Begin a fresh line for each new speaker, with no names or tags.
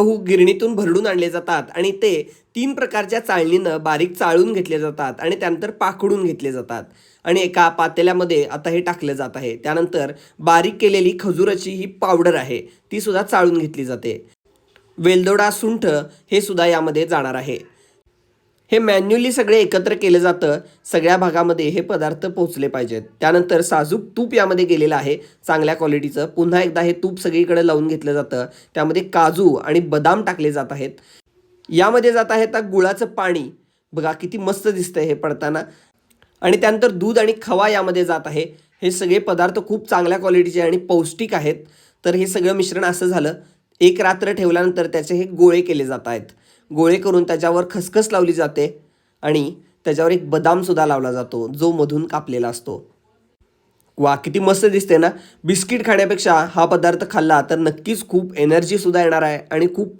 गहू गिरणीतून भरडून आणले जातात आणि ते तीन प्रकारच्या चाळणीनं बारीक चाळून घेतले जातात आणि त्यानंतर पाकडून घेतले जातात. आणि एका पातेल्यामध्ये आता हे टाकलं जात आहे. त्यानंतर बारीक केलेली खजुराची ही पावडर आहे. ती सुद्धा चाळून घेतली जाते. वेलदोडा सुंठ हे सुद्धा यामध्ये जाणार आहे. हे मॅन्युअली सगळे एकत्र केलं जातं सगळ्या भागामध्ये हे पदार्थ पोहोचले पाहिजेत. त्यानंतर साजूक तूप यामध्ये गेलेलं आहे चांगल्या क्वालिटीचं. पुन्हा एकदा हे तूप सगळीकडे लावून घेतलं जातं. त्यामध्ये काजू आणि बदाम टाकले जात आहेत. यामध्ये जात आहे आता गुळाचं पाणी. बघा किती मस्त दिसतंय हे पडताना. आणि त्यानंतर दूध आणि खवा यामध्ये जात आहे. हे सगळे पदार्थ खूप चांगल्या क्वालिटीचे आणि पौष्टिक आहेत. तर हे सगळं मिश्रण असं झालं. एक रात्र ठेवल्यानंतर त्याचे हे गोळे केले जात आहेत. गोळे करून त्याच्यावर खसखस लावली जाते आणि त्याच्यावर एक बदामसुद्धा लावला जातो जो मधून कापलेला असतो. वा किती मस्त दिसते ना? बिस्किट खाण्यापेक्षा हा पदार्थ खाल्ला तर नक्कीच खूप एनर्जीसुद्धा येणार आहे आणि खूप